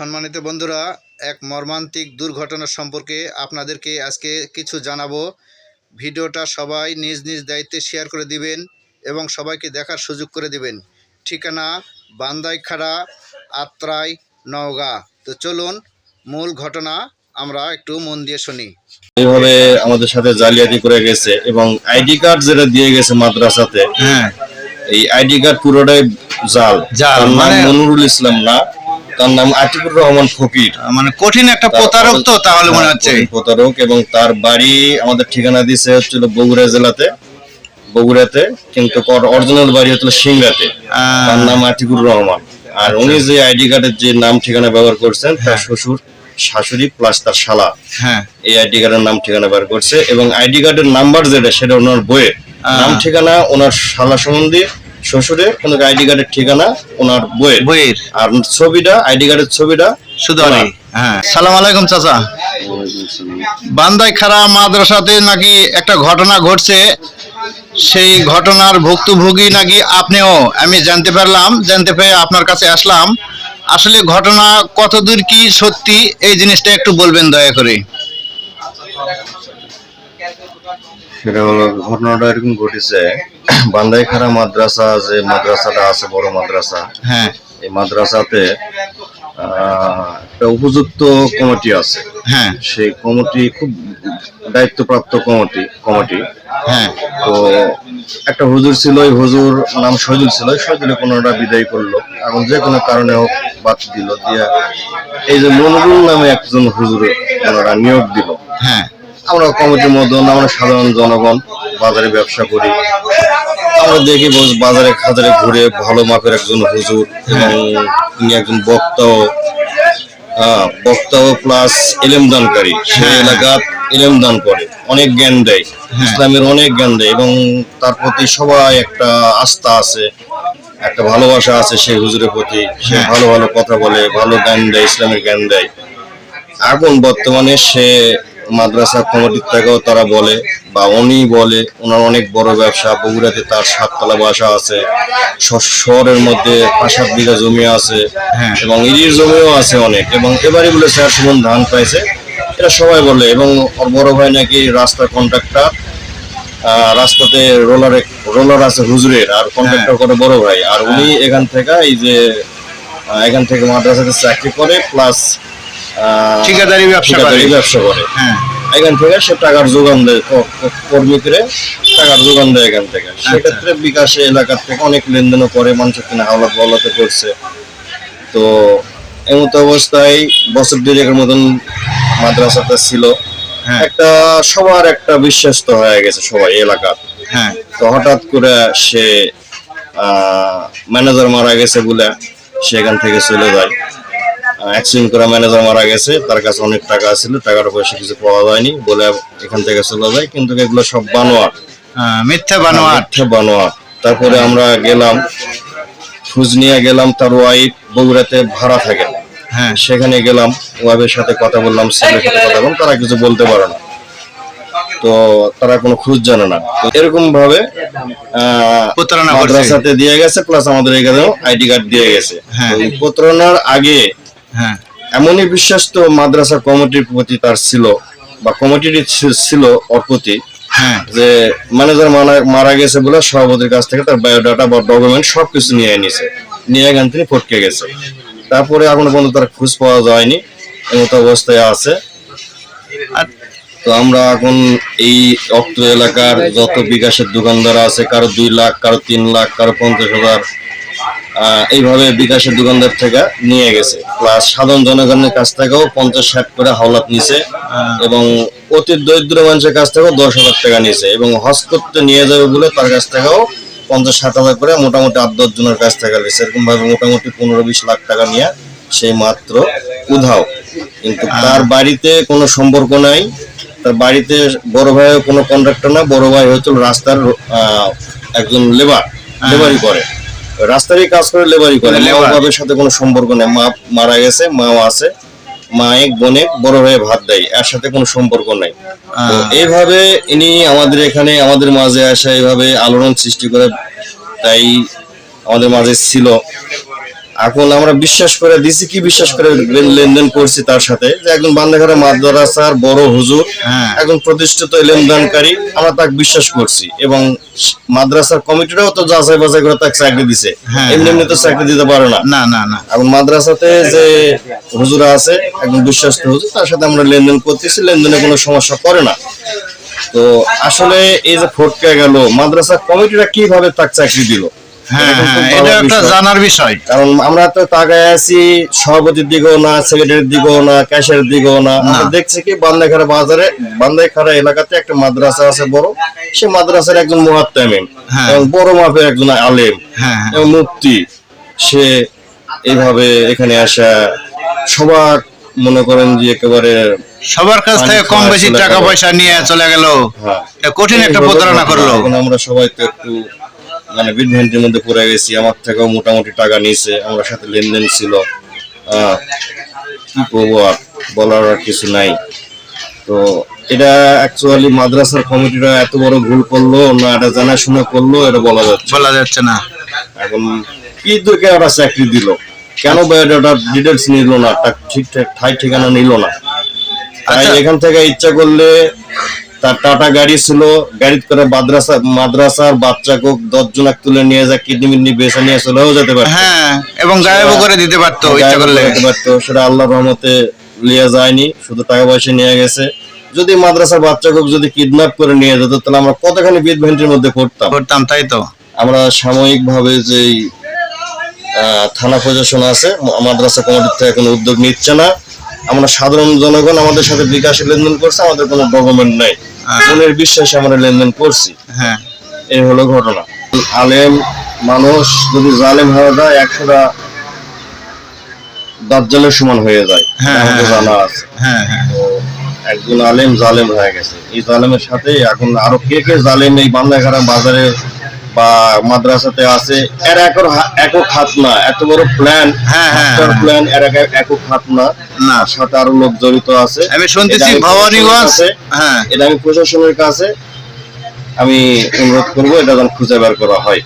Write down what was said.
সম্মানিত বন্ধুরা এক মর্মান্তিক দুর্ঘটনা সম্পর্কে আপনাদেরকে আজকে কিছু জানাব। ভিডিওটা সবাই নিজ নিজ দায়িত্বে শেয়ার করে দিবেন এবং সবাইকে দেখার সুযোগ করে দিবেন। ঠিকানা বান্দাইখাড়া আত্রাই নওগাঁ। তো চলুন মূল ঘটনা আমরা একটু মন দিয়ে শুনি। এইভাবে আমাদের সাথে জালিয়াতি করে গেছে এবং আইডি কার্ড যেটা দিয়ে গেছে মাদ্রাসাতে হ্যাঁ। এই আইডি কার্ড পুরোটাই জাল। জাল, নাম মানে- মনুরুল ইসলাম না তার নাম আতিকুর রহমান ফকির। মানে কঠিন একটা প্রতারক তো তাহলে মনে হ্যাঁ, হচ্ছে। প্রতারক এবং তার বাড়ি আমাদের ঠিকানা দিছে হচ্ছিল বগুড়া জেলাতে বগুড়াতে কিন্তু অরিজিনাল বাড়ি হচ্ছিল সিংড়াতে। তার নাম আতিকুর রহমান। আর উনি যে আইডি কার্ডের যে নাম ঠিকানা ব্যবহার করছেন তার শ্বশুর শাশুড়ি প্লাস তার শালা। হ্যাঁ। এই আইডি কার্ডের নাম ঠিকানা ব্যবহার করছে এবং আইডি কার্ডের নাম্বার যেটা সেটা ওনার বইয়ের। নাম ঠিকানা ওনার শালা সম্বন্ধে শ্বশুরের কিন্তু আইডি কার্ডের ঠিকানা ওনার বইয়ের। বইয়ের। আর ছবিটা আইডি কার্ডের ছবিটা শুধু আমি হ্যাঁ। সালাম আলাইকুম চাচা। বান্দাই খারা মাদ্রাসাতে নাকি একটা ঘটনা ঘটছে? সেই ঘটনার ভুক্তভোগী নাকি আপনিও? আমি জানতে পারলাম জানতে পেরে আপনার কাছে আসলাম। আসলে ঘটনা কতদূর কি সত্যি এই জিনিসটা একটু বলবেন দয়া করে। সেটা হলো ঘটনাটা এরকম ঘটেছে বান্দাইখারা মাদ্রাসা যে মাদ্রাসাটা আছে বড় মাদ্রাসা হ্যাঁ। এই মাদ্রাসাতে একটা উপযুক্ত কমিটি আছে। হ্যাঁ। সেই কমিটি খুব দায়িত্বপ্রাপ্ত কমিটি কমিটি। হ্যাঁ। তো একটা হুজুর ছিল ওই হুজুর নাম শহীদুল ছিল শহীদুল কোনোটা বিদায় করল। এখন যে কোনো কারণে হোক বাদ দিল দিয়া এই যে মনিরুল নামে একজন হুজুর ওনারা নিয়োগ দিল। হ্যাঁ। আমরা কমিটির মধ্যে আমরা সাধারণ জনগণ বাজারে ব্যবসা করি। আমরা দেখি বাজারে খাজারে ঘুরে ভালো মাপের একজন হুজুর এবং তিনি একজন বক্তাও। হ্যাঁ, বক্তাও প্লাস এলেম দানকারী। সে এলাকার এলেম দান করে। অনেক জ্ঞান দেয়। ইসলামের অনেক জ্ঞান দেয় এবং তার প্রতি সবাই একটা আস্থা আছে একটা ভালোবাসা আছে সেই হুজুরের প্রতি। সে ভালো ভালো কথা বলে ভালো জ্ঞান দেয় ইসলামের জ্ঞান দেয়। এখন বর্তমানে সে মাদ্রাসা কমিটির থেকেও তারা বলে বা উনি বলে ওনার অনেক বড় ব্যবসা বগুড়াতে তার সাততলা বাসা আছে শহরের মধ্যে পাঁচ সাত বিঘা জমি আছে হ্যাঁ। এবং ইরির জমিও আছে অনেক। এবং এবারে বলে স্যার সুমন ধান পাইছে। এটা সবাই বলে এবং ওর বড় ভাই নাকি রাস্তার কন্ট্রাক্টর রাস্তাতে রোলার রোলার আছে হুজুরের আর কন্ট্রাক্টর করে বড় ভাই। আর উনি এখান থেকে এই যে এখান থেকে মাদ্রাসাতে চাকরি করে প্লাস ঠিকাদারি ব্যবসা করে। ব্যবসা করে। হ্যাঁ। এখান থেকে সে টাকার যোগান দেয় কর্মীকে টাকার যোগান দেয় এখান থেকে। আচ্ছা। সেক্ষেত্রে বিকাশে এলাকার থেকে অনেক লেনদেনও করে মানুষের কিনা হাওলাত বলাতে করছে। তো এমত অবস্থায় বছর দুয়েকের মতন মাদ্রাসাতে ছিল। হ্যাঁ। একটা সবার একটা বিশ্বস্ত হয়ে গেছে সবাই এলাকার। হ্যাঁ। তো হঠাৎ করে সে ম্যানেজার মারা গেছে বলে সেখান থেকে চলে যায়। অ্যাক্সিডেন্ট করা ম্যানেজার মারা গেছে তার কাছে অনেক টাকা ছিল টাকার পয়সা কিছু পাওয়া যায়নি বলে এখান থেকে চলে যায়। কিন্তু এগুলো সব বানোয়াট। মিথ্যা বানোয়াট। মিথ্যে বানোয়াট। তারপরে আমরা গেলাম খোঁজ নিয়ে গেলাম তার ওয়াইফ বগুড়াতে ভাড়া থাকে। হ্যাঁ। সেখানে গেলাম ওয়াইফের সাথে কথা বললাম ছেলের সাথে কথা বললাম তারা কিছু বলতে পারে না। তো তারা কোনো খোঁজ জানে না। তো এরকম ভাবে প্রতারণা। মাদ্রাসাতে দিয়ে গেছে প্লাস আমাদের এখানেও আইডি কার্ড দিয়ে গেছে। হ্যাঁ। প্রতারণার আগে হ্যাঁ। এমনই তো মাদ্রাসা কমিটির প্রতি তার ছিল বা কমিটির ছিল ওর প্রতি হ্যাঁ। যে ম্যানেজার মারা গেছে বলে সভাপতির কাছ থেকে তার বায়োডাটা বা ডকুমেন্ট সবকিছু নিয়ে নিছে নিয়ে এখান থেকে ফটকে গেছে। তারপরে এখনও পর্যন্ত তার খোঁজ পাওয়া যায়নি এমতো অবস্থায় আছে। তো আমরা এখন এই অক্ত এলাকার যত বিকাশের দোকানদার আছে কারও দুই লাখ কারও তিন লাখ কারও পঞ্চাশ হাজার এইভাবে বিকাশের দোকানদার থেকে নিয়ে গেছে। প্লাস সাধারণ জনগণের কাছ থেকেও পঞ্চাশ ষাট করে হাওলাত নিছে এবং অতি দরিদ্র মানুষের কাছ থেকেও দশ হাজার টাকা নিয়েছে এবং হজ করতে নিয়ে যাবে বলে তার কাছ থেকেও পঞ্চাশ ষাট হাজার করে মোটামুটি আট দশ জনের কাছ থেকে নিয়েছে এরকম ভাবে মোটামুটি পনেরো বিশ লাখ টাকা নিয়ে সেই মাত্র উধাও। কিন্তু তার বাড়িতে কোনো সম্পর্ক নাই। তার বাড়িতে বড় ভাই কোনো কন্ট্রাক্টর না বড় ভাই হচ্ছে রাস্তার একজন লেবার লেবারই করে। রাস্তারই কাজ করে লেবারি করে। লেবারের সাথে কোনো সম্পর্ক নেই। মা মারা গেছে মাও আছে। মা এক বোনে বড় হয়ে ভাত দেয় এর সাথে কোনো সম্পর্ক নাই। এইভাবে ইনি আমাদের এখানে আমাদের মাঝে আসা এইভাবে আলোড়ন সৃষ্টি করে তাই আমাদের মাঝে ছিল। এখন আমরা বিশ্বাস করে দিছি কি বিশ্বাস করে লেনদেন করছি তার সাথে? যে একজন বান্দাঘাটা মাদ্রাসার বড় হুজুর হ্যাঁ। একজন প্রতিষ্ঠিত লেনদেনকারী আমরা তাকে বিশ্বাস করছি। এবং মাদ্রাসার কমিটিরাও তো যাচাই বাছাই করে তাকে চাকরি দিছে। হ্যাঁ, এমনি এমনি তো চাকরি দিতে পারে না। না না না। এখন মাদ্রাসাতে যে হুজুরা আছে একজন বিশ্বস্ত হুজুর তার সাথে আমরা লেনদেন করতেছি লেনদেনে কোনো সমস্যা করে না। তো আসলে এই যে ফটকে গেল মাদ্রাসা কমিটিরা কীভাবে তাকে চাকরি দিল? হ্যাঁ এটা খুব ভালো এটা একটা জানার বিষয়। কারণ আমরা তো তাকায় আছি সভাপতির দিকেও না সেক্রেটারির দিকেও না ক্যাশিয়ারের দিকেও না। আমরা দেখছি কি বান্দাখারা বাজারে বান্দাখারা এলাকাতে একটা মাদ্রাসা আছে বড়। সে মাদ্রাসার একজন মুহাত্তামিম হ্যাঁ। বড় মাপের একজন আলেম হ্যাঁ হ্যাঁ। মুক্তি সে এইভাবে এখানে আসা সবার মনে করেন যে একেবারে সবার কাছ থেকে কম বেশি টাকা পয়সা নিয়ে চলে গেল। কঠিন একটা প্রতারণা করল। আমরা সবাই তো একটু মানে বিভ্রান্তির মধ্যে পড়ে গেছি আমার থেকেও মোটামুটি টাকা নিয়েছে আমার সাথে লেনদেন ছিল। কি করব আর বলার আর কিছু নাই। তো এটা অ্যাকচুয়ালি মাদ্রাসার কমিটিরা এত বড় ভুল করল না এটা জানাশোনা করল এটা বলা যাচ্ছে বলা যাচ্ছে না। এখন কি দুকে ওরা চাকরি দিল? কেন বায়োডাটার ডিটেলস নিল না? ঠিকঠাক ঠাই ঠিকানা নিল না? তাই আচ্ছা। এখান থেকে ইচ্ছা করলে তার টাটা গাড়ি ছিল গাড়ি করে মাদ্রাসা মাদ্রাসার বাচ্চাকে দশ জন তুলে নিয়ে যায় কিডনি মিডনি বেছে নিয়ে চলেও যেতে পারে হ্যাঁ এবং গায়েবও করে দিতে পারতো ইচ্ছা করলে। যেতে পারতো সেটা আল্লাহর রহমতে লিয়ে যায়নি শুধু টাকা পয়সা নিয়ে গেছে। যদি মাদ্রাসার বাচ্চাকে যদি কিডন্যাপ করে নিয়ে যেত তাহলে আমরা কতখানি বিধভ্রান্তির মধ্যে পড়তাম? করতাম তাই তো। আমরা সাময়িক ভাবে যে থানা প্রশাসন আছে মাদ্রাসা কমিটির থেকে কোনো উদ্যোগ নিচ্ছে না। আমরা সাধারণ জনগণ আমাদের সাথে বিকাশে লেনদেন করছে আমাদের কোনো ডকুমেন্ট নাই। হ্যাঁ। মনের বিশ্বাসে আমরা লেনদেন করছি। হ্যাঁ। এই হলো ঘটনা। আলেম মানুষ যদি জালেম হয়ে যায় একশোটা দাজ্জালের সমান হয়ে যায়। হ্যাঁ, আমাদের হ্যাঁ, জানা আছে। হ্যাঁ হ্যাঁ। তো একজন আলেম জালেম হয়ে গেছে। এই জালেমের সাথে এখন আরও কে কে জালেম এই বান্দাঘারা বাজারে বা মাদ্রাসাতে আছে এর একর একক হাত না এত বড় প্ল্যান হ্যাঁ, হ্যাঁ। প্ল্যান এর এক- একক হাত না। না সাথে আরও লোক জড়িত আছে। আমি শুনতেছি আছে ভবানীগঞ্জ হ্যাঁ। এটা আমি প্রশাসনের কাছে আমি অনুরোধ করব এটা যেন খুঁজে বের করা হয়।